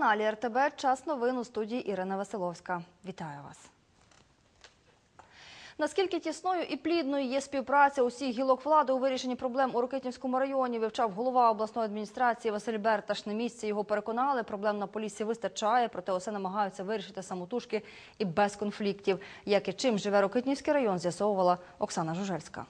На телеканалі РТБ час новин у студії Ірина Василовська. Вітаю вас. Наскільки тісною і плідною є співпраця усіх гілок влади у вирішенні проблем у Рокитнівському районі, вивчав голова обласної адміністрації Василь Берташ. На місці його переконали, проблем на полісі вистачає, проте усе намагаються вирішити самотужки і без конфліктів. Як і чим живе Рокитнівський район, з'ясовувала Оксана Жужельська.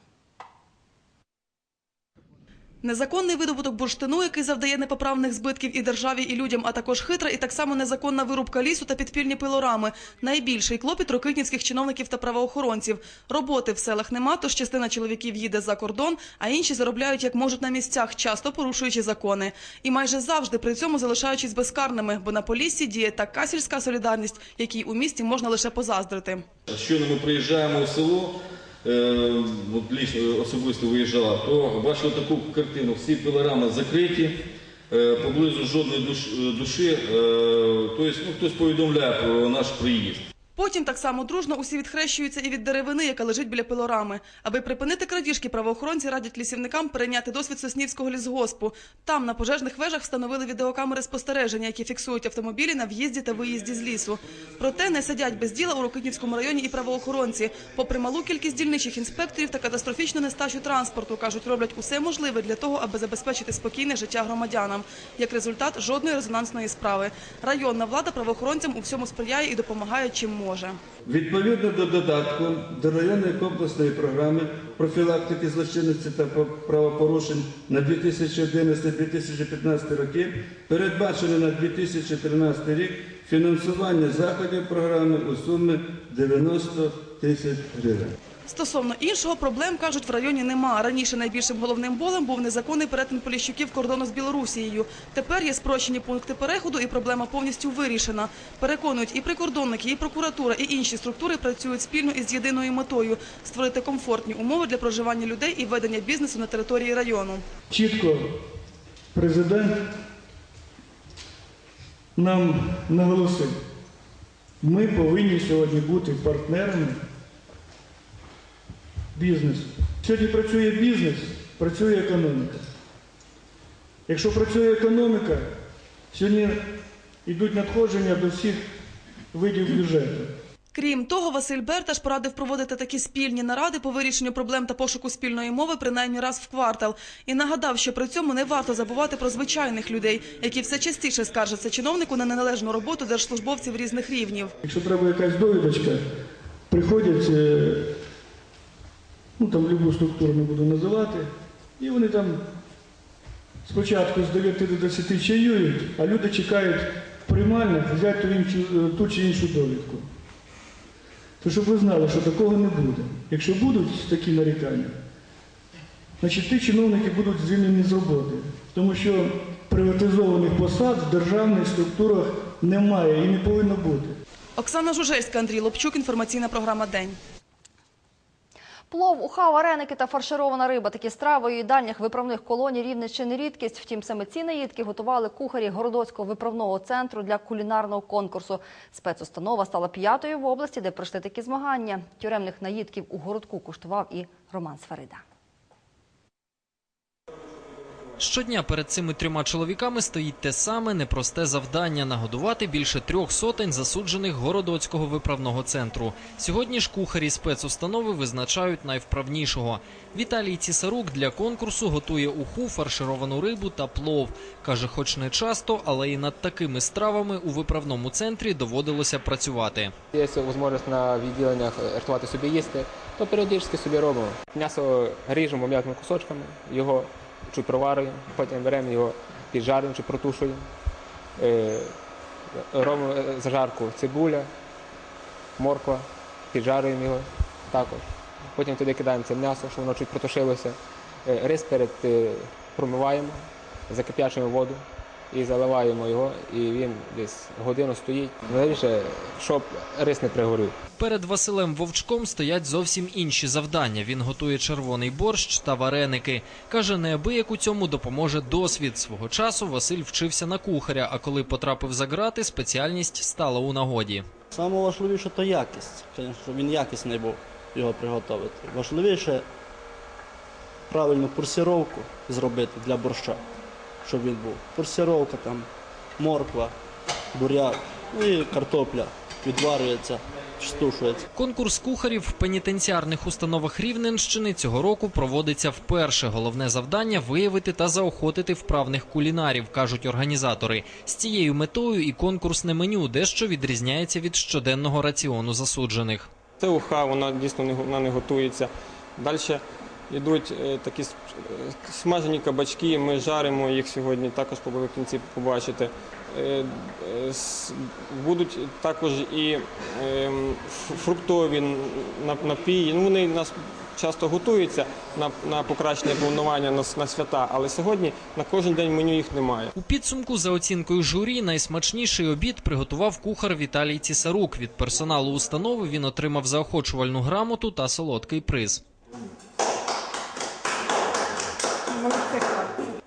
Незаконний видобуток бурштину, який завдає непоправних збитків і державі, і людям, а також хитра і так само незаконна вирубка лісу та підпільні пилорами. Найбільший клопіт рокитнівських чиновників та правоохоронців. Роботи в селах нема, тож частина чоловіків їде за кордон, а інші заробляють як можуть на місцях, часто порушуючи закони. І майже завжди при цьому залишаючись безкарними, бо на поліссі діє така сільська солідарність, якій у місті можна лише позаздрити. Щойно ми приїжджаємо в село, от лічно особисто виїжджала, то бачила таку картину. Всі пилорами закриті, е, поблизу жодної душі. е, Тобто ну, хтось повідомляє про наш приїзд. Потім так само дружно усі відхрещуються і від деревини, яка лежить біля пилорами. Аби припинити крадіжки, правоохоронці радять лісівникам перейняти досвід Соснівського лісгоспу. Там на пожежних вежах встановили відеокамери спостереження, які фіксують автомобілі на в'їзді та виїзді з лісу. Проте не сидять без діла у Рокитнівському районі і правоохоронці. Попри малу кількість дільничих інспекторів та катастрофічну нестачу транспорту, кажуть, роблять усе можливе для того, аби забезпечити спокійне життя громадянам. Як результат, жодної резонансної справи. Районна влада правоохоронцям у всьому сприяє і допомагає чим може. Відповідно до додатку до районної комплексної програми профілактики злочинності та правопорушень на 2011-2015 роки передбачено на 2013 рік фінансування заходів програми у сумі 90 тисяч гривень. Стосовно іншого проблем кажуть в районі нема. Раніше найбільшим головним болем був незаконний перетин поліщуків кордону з Білорусією. Тепер є спрощені пункти переходу, і проблема повністю вирішена. Переконують і прикордонники, і прокуратура, і інші структури працюють спільно із єдиною метою створити комфортні умови для проживання людей і ведення бізнесу на території району. чітко президент нам наголосив, ми повинні сьогодні бути партнерами бізнесу. Сьогодні працює бізнес, працює економіка. Якщо працює економіка, сьогодні йдуть надходження до всіх видів бюджету. Крім того, Василь Берташ порадив проводити такі спільні наради по вирішенню проблем та пошуку спільної мови принаймні раз в квартал. І нагадав, що при цьому не варто забувати про звичайних людей, які все частіше скаржаться чиновнику на неналежну роботу держслужбовців різних рівнів. Якщо треба якась довідочка, приходять, е, ну там любу структуру не буду називати, і вони там спочатку з 9 до 10 чаюють, а люди чекають приймальних взяти ту, іншу, е, ту чи іншу довідку. То щоб ви знали, що такого не буде. Якщо будуть такі нарікання, значить ті чиновники будуть звільнені з роботи. Тому що приватизованих посад в державних структурах немає і не повинно бути. Оксана Жужельська, Андрій Лобчук, інформаційна програма День. Плов, уха, вареники та фарширована риба – такі страви у їдальнях виправних колоній Рівненщини рідкість. Втім, саме ці наїдки готували кухарі Городоцького виправного центру для кулінарного конкурсу. Спецустанова стала п'ятою в області, де пройшли такі змагання. Тюремних наїдків у городку куштував і Роман Сфарида. Щодня перед цими трьома чоловіками стоїть те саме непросте завдання нагодувати більше трьох сотень засуджених городоцького виправного центру. Сьогодні ж кухарі спецустанови визначають найвправнішого. Віталій Цісарук для конкурсу готує уху, фаршировану рибу та плов. каже, хоч не часто, але і над такими стравами у виправному центрі доводилося працювати. Є можливість на відділеннях рятувати собі їсти, то періодично собі робимо. М'ясо ріжемо м'якими кусочками, його чуть проварюємо, потім беремо його піджарюємо чи протушуємо. Е, Робимо е, зажарку цибуля, морква, піджарюємо його також. Потім туди кидаємо це м'ясо, щоб воно чуть протушилося. Е, Рис перед промиваємо, закип'ячуємо воду і заливаємо його, і він десь годину стоїть. Найбільше, щоб рис не пригорів. Перед Василем Вовчком стоять зовсім інші завдання. Він готує червоний борщ та вареники. Каже, неабияк у цьому допоможе досвід. Свого часу Василь вчився на кухаря, а коли потрапив за грати, спеціальність стала у нагоді. Саме важливіше то якість, Звісно, щоб він якісний був його приготувати. Важливіше правильну пурсіровку зробити для борща, щоб він був. Пурсіровка там, морква, буряк, ну і картопля відварюється, штушується. Конкурс кухарів в пенітенціарних установах Рівненщини цього року проводиться вперше. Головне завдання виявити та заохотити вправних кулінарів, кажуть організатори. З цією метою і конкурсне меню дещо відрізняється від щоденного раціону засуджених. Це уха, вона дійсно не, вона не готується. Далі йдуть е, такі е, смажені кабачки, ми жаримо їх сьогодні, також в кінці побачите. Е, Будуть також і ем, фруктові нап- напії. Ну, вони у нас часто готуються на, на покращення планування на, на свята, але сьогодні на кожен день меню їх немає. У підсумку, за оцінкою журі, найсмачніший обід приготував кухар Віталій Цісарук. Від персоналу установи він отримав заохочувальну грамоту та солодкий приз.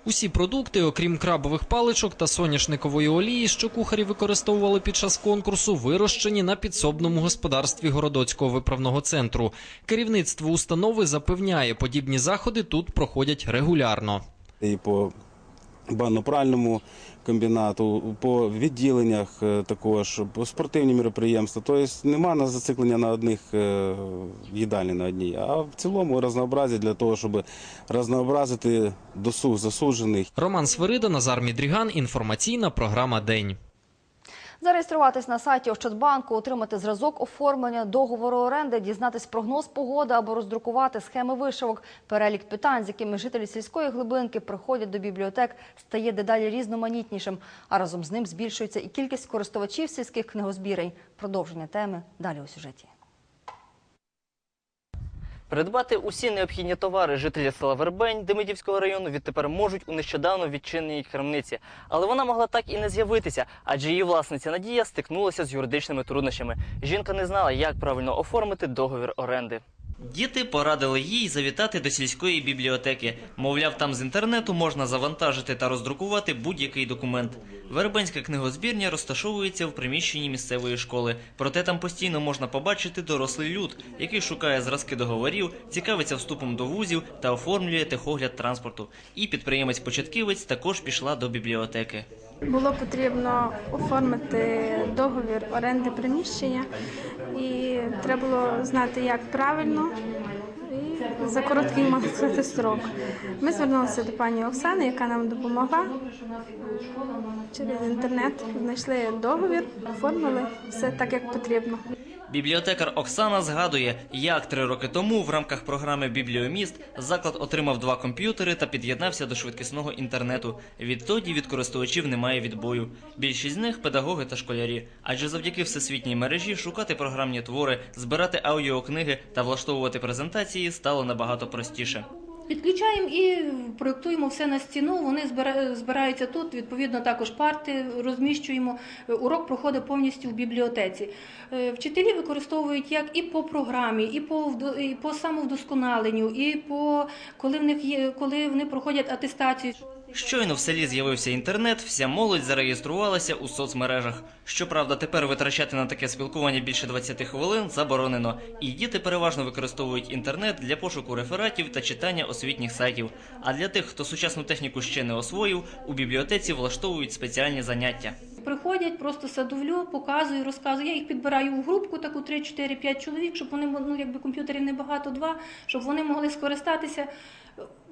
Усі продукти, окрім крабових паличок та соняшникової олії, що кухарі використовували під час конкурсу, вирощені на підсобному господарстві Городоцького виправного центру. Керівництво установи запевняє, подібні заходи тут проходять регулярно. і по банно-пральному комбінату, по відділеннях е, також, по спортивні мероприємства. Тобто нема на зациклення на одних е, їдальні на одній, а в цілому разнообразі для того, щоб разнообразити досуг засуджених. Роман Свирида, Назар Мідріган. Інформаційна програма День. Зареєструватись на сайті Ощадбанку, отримати зразок оформлення договору оренди, дізнатись прогноз погоди або роздрукувати схеми вишивок. Перелік питань, з якими жителі сільської глибинки приходять до бібліотек, стає дедалі різноманітнішим. А разом з ним збільшується і кількість користувачів сільських книгозбірень. Продовження теми далі у сюжеті. Придбати усі необхідні товари жителі села Вербень Демидівського району відтепер можуть у нещодавно відчиненій крамниці. Але вона могла так і не з'явитися, адже її власниця Надія стикнулася з юридичними труднощами. Жінка не знала, як правильно оформити договір оренди. Діти порадили їй завітати до сільської бібліотеки. Мовляв, там з інтернету можна завантажити та роздрукувати будь-який документ. Вербенська книгозбірня розташовується в приміщенні місцевої школи. Проте там постійно можна побачити дорослий люд, який шукає зразки договорів, цікавиться вступом до вузів та оформлює техогляд транспорту. І підприємець-початківець також пішла до бібліотеки. Було потрібно оформити договір оренди приміщення, і треба було знати, як правильно і за короткий сказати, строк. Ми звернулися до пані Оксани, яка нам допомогла через інтернет. Знайшли договір, оформили все так, як потрібно. Бібліотекар Оксана згадує, як три роки тому в рамках програми Бібліоміст заклад отримав два комп'ютери та під'єднався до швидкісного інтернету. Відтоді від користувачів немає відбою. Більшість з них педагоги та школярі, адже завдяки всесвітній мережі шукати програмні твори, збирати аудіокниги та влаштовувати презентації стало набагато простіше. Підключаємо і проєктуємо все на стіну. Вони збира- збираються тут. Відповідно, також парти розміщуємо. Урок проходить повністю в бібліотеці. Е, Вчителі використовують як і по програмі, і по і по самовдосконаленню, і по коли в них є, коли вони проходять атестацію. Щойно в селі з'явився інтернет, вся молодь зареєструвалася у соцмережах. Щоправда, тепер витрачати на таке спілкування більше 20 хвилин заборонено, і діти переважно використовують інтернет для пошуку рефератів та читання освітніх сайтів. А для тих, хто сучасну техніку ще не освоїв, у бібліотеці влаштовують спеціальні заняття. Приходять, просто садовлю, показую, розказую. Я їх підбираю в групку, таку 3, 4, 5 чоловік, щоб вони ну, якби комп'ютерів небагато, два, щоб вони могли скористатися.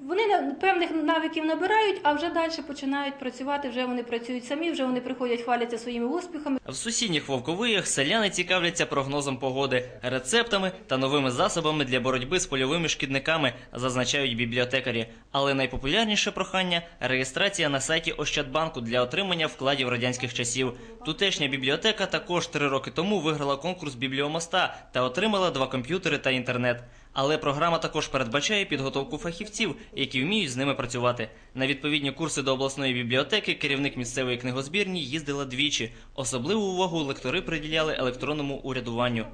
Вони певних навиків набирають, а вже далі починають працювати. Вже вони працюють самі, вже вони приходять, хваляться своїми успіхами. В сусідніх вовковиях селяни цікавляться прогнозом погоди, рецептами та новими засобами для боротьби з польовими шкідниками, зазначають бібліотекарі. Але найпопулярніше прохання реєстрація на сайті Ощадбанку для отримання вкладів радянських часів. Тутешня бібліотека також три роки тому виграла конкурс бібліомоста та отримала два комп'ютери та інтернет. Але програма також передбачає підготовку фахівців, які вміють з ними працювати. На відповідні курси до обласної бібліотеки керівник місцевої книгозбірні їздила двічі. Особливу увагу лектори приділяли електронному урядуванню.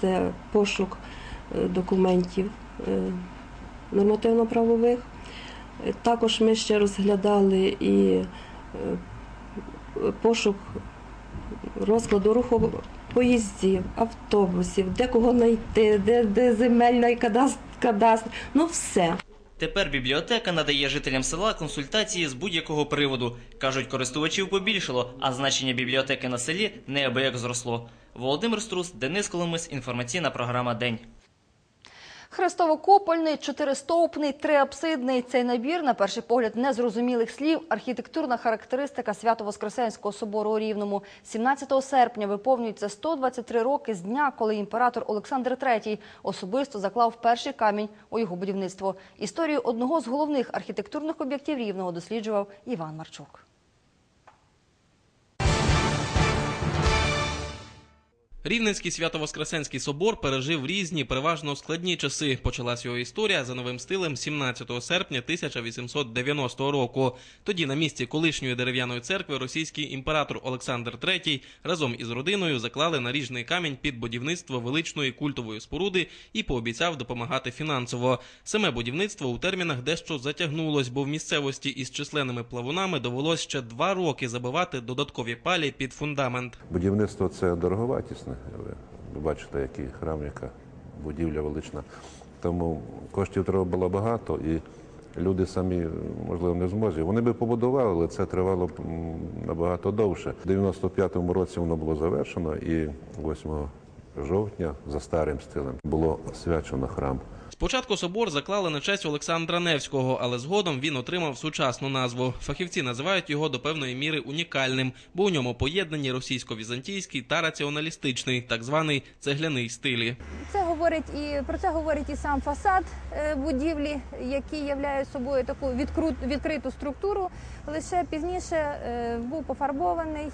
це пошук е, документів е, нормативно-правових. Е, Також ми ще розглядали і пошук розкладу руху поїздів, автобусів, де кого знайти, де, де земельна кадастр, кадастр. Ну все. Тепер бібліотека надає жителям села консультації з будь-якого приводу. Кажуть, користувачів побільшало, а значення бібліотеки на селі неабияк зросло. Володимир Струс, Денис Коломис, інформаційна програма День. Хрестово-купольний, чотиристовпний, триапсидний цей набір, на перший погляд, незрозумілих слів, архітектурна характеристика Свято-Воскресенського собору у Рівному. 17 серпня виповнюється 123 роки з дня, коли імператор Олександр III особисто заклав перший камінь у його будівництво. Історію одного з головних архітектурних об'єктів Рівного досліджував Іван Марчук. Рівненський Свято-Воскресенський собор пережив різні, переважно складні часи. Почалась його історія за новим стилем 17 серпня 1890 року. Тоді на місці колишньої дерев'яної церкви російський імператор Олександр III разом із родиною заклали наріжний камінь під будівництво величної культової споруди і пообіцяв допомагати фінансово. Саме будівництво у термінах дещо затягнулось, бо в місцевості із численними плавунами довелось ще два роки забивати додаткові палі під фундамент. Будівництво це дороговартісне. Ви, ви бачите, який храм, яка будівля велична. Тому коштів треба було багато, і люди самі, можливо, не в. Вони би побудували, але це тривало б набагато довше. У 95-му році воно було завершено, і 8 жовтня за старим стилем було освячено храм. Спочатку собор заклали на честь Олександра Невського, але згодом він отримав сучасну назву. Фахівці називають його до певної міри унікальним, бо у ньому поєднані російсько-візантійський та раціоналістичний, так званий цегляний стилі. Це говорить і про це говорить і сам фасад е, будівлі, який являє собою таку відкриту структуру. Лише пізніше е, був пофарбований,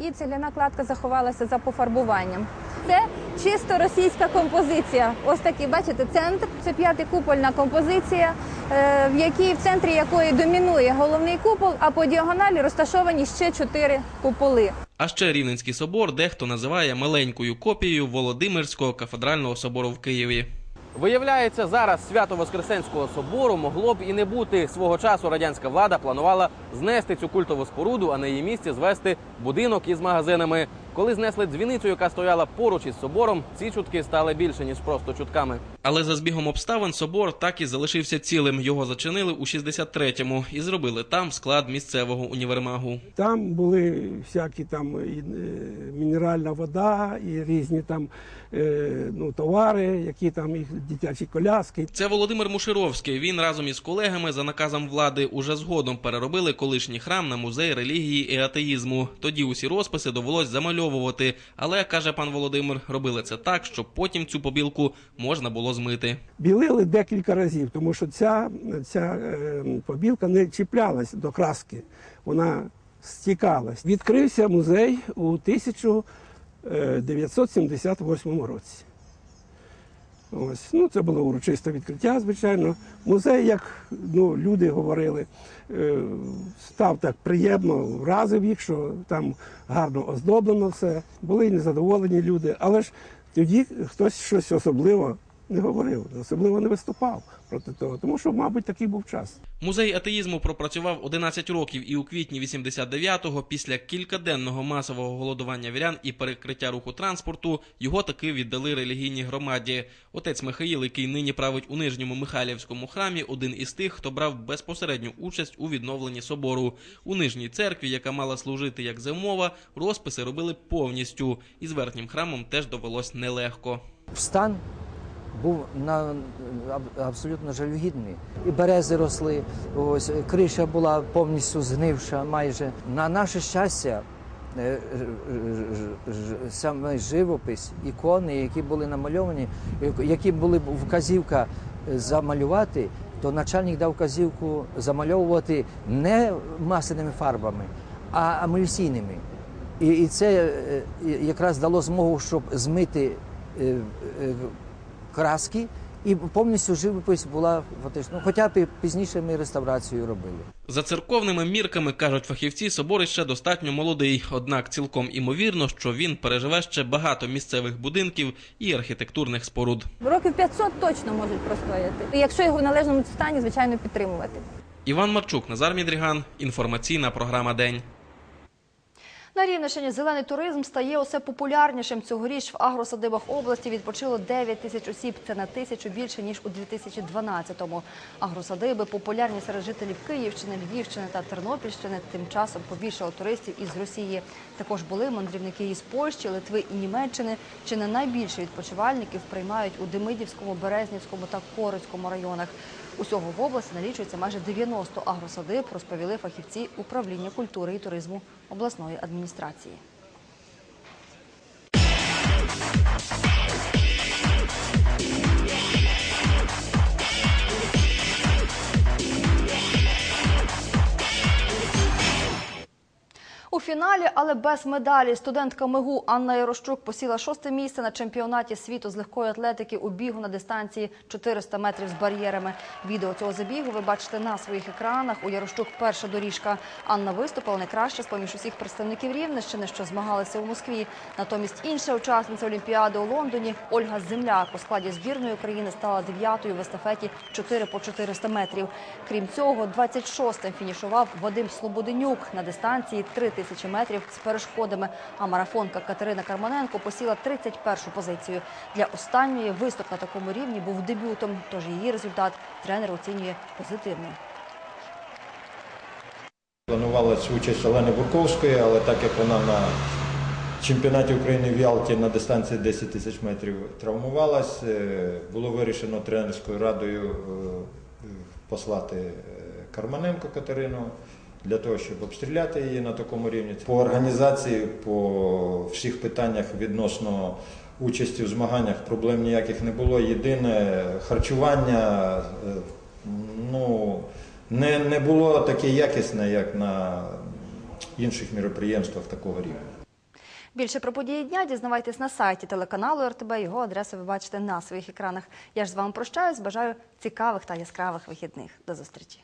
і цегляна кладка заховалася за пофарбуванням. Це чисто російська композиція. Ось такий, бачите, центр. Це п'ятикупольна композиція, е, в якій в центрі якої домінує головний купол, а по діагоналі розташовані ще чотири куполи. А ще Рівненський собор дехто називає маленькою копією Володимирського кафедрального собору в Києві. Виявляється, зараз свято Воскресенського собору могло б і не бути. Свого часу радянська влада планувала знести цю культову споруду, а на її місці звести будинок із магазинами. Коли знесли дзвіницю, яка стояла поруч із собором, ці чутки стали більше ніж просто чутками. Але за збігом обставин собор так і залишився цілим. Його зачинили у 63-му і зробили там склад місцевого універмагу. Там були всякі там і, е, мінеральна вода, і різні там е, ну, товари, які там їх дитячі коляски. Це Володимир Мушировський. Він разом із колегами за наказом влади уже згодом переробили колишній храм на музей релігії і атеїзму. Тоді усі розписи довелось замальовувати. Але каже пан Володимир, робили це так, щоб потім цю побілку можна було змити. Білили декілька разів, тому що ця, ця е, побілка не чіплялась до краски, вона стікалась. Відкрився музей у 1978 році. Ось, ну, це було урочисте відкриття, звичайно. Музей, як ну, люди говорили, е, став так приємно, вразив їх, що там гарно оздоблено все. Були незадоволені люди, але ж тоді хтось щось особливо не говорив, особливо не виступав проти того, тому що, мабуть, такий був час. Музей атеїзму пропрацював 11 років, і у квітні 89-го, після кількаденного масового голодування вірян і перекриття руху транспорту, його таки віддали релігійній громаді. Отець Михаїл, який нині править у нижньому Михайлівському храмі, один із тих, хто брав безпосередню участь у відновленні собору. У нижній церкві, яка мала служити як зимова, розписи робили повністю. І з верхнім храмом теж довелось нелегко. Стан був на абсолютно жалюгідний. І берези росли, ось криша була повністю згнивша майже. На наше щастя, е, саме живопис, ікони, які були намальовані, які були вказівка е, замалювати, то начальник дав вказівку замальовувати не маслями фарбами, а емульсійними. І, це е, якраз дало змогу, щоб змити краски, і повністю живопись була фактично. Хоча б пізніше ми реставрацію робили. За церковними мірками, кажуть фахівці, собор іще достатньо молодий, однак цілком імовірно, що він переживе ще багато місцевих будинків і архітектурних споруд. Років 500 точно можуть простояти. Якщо його в належному стані, звичайно, підтримувати. Іван Марчук, Назар Мідріган, інформаційна програма День. На Рівненщині зелений туризм стає усе популярнішим. Цьогоріч в агросадибах області відпочило 9 тисяч осіб. Це на тисячу більше, ніж у 2012-му. Агросадиби популярні серед жителів Київщини, Львівщини та Тернопільщини. Тим часом побільшало туристів із Росії. Також були мандрівники із Польщі, Литви і Німеччини. Чи не найбільше відпочивальників приймають у Демидівському, Березнівському та Корицькому районах. Усього в області налічується майже 90 агросадиб, розповіли фахівці управління культури і туризму обласної адміністрації. У фіналі, але без медалі, студентка МИГУ Анна Ярощук посіла шосте місце на чемпіонаті світу з легкої атлетики у бігу на дистанції 400 метрів з бар'єрами. Відео цього забігу ви бачите на своїх екранах. У Ярощук перша доріжка. Анна виступила найкраще з поміж усіх представників Рівненщини, що змагалися у Москві. Натомість інша учасниця Олімпіади у Лондоні Ольга Земляк у складі збірної України стала дев'ятою в естафеті 4 по 400 метрів. Крім цього, 26-м фінішував Вадим Слободенюк на дистанції 3 тисячі метрів з перешкодами. А марафонка Катерина Карманенко посіла 31-шу позицію. Для останньої виступ на такому рівні був дебютом, тож її результат тренер оцінює позитивно. Планувалася участь Олени Бурковської, але так як вона на чемпіонаті України в Ялті на дистанції 10 тисяч метрів травмувалась, е, було вирішено тренерською радою е, послати е, Карманенко Катерину для того, щоб обстріляти її на такому рівні. По організації, по всіх питаннях відносно участі в змаганнях проблем ніяких не було. Єдине харчування, е, ну не, не було таке якісне, як на інших міроприємствах такого рівня. Більше про події дня дізнавайтесь на сайті телеканалу РТБ. Його адресу ви бачите на своїх екранах. Я ж з вами прощаюсь. Бажаю цікавих та яскравих вихідних. До зустрічі.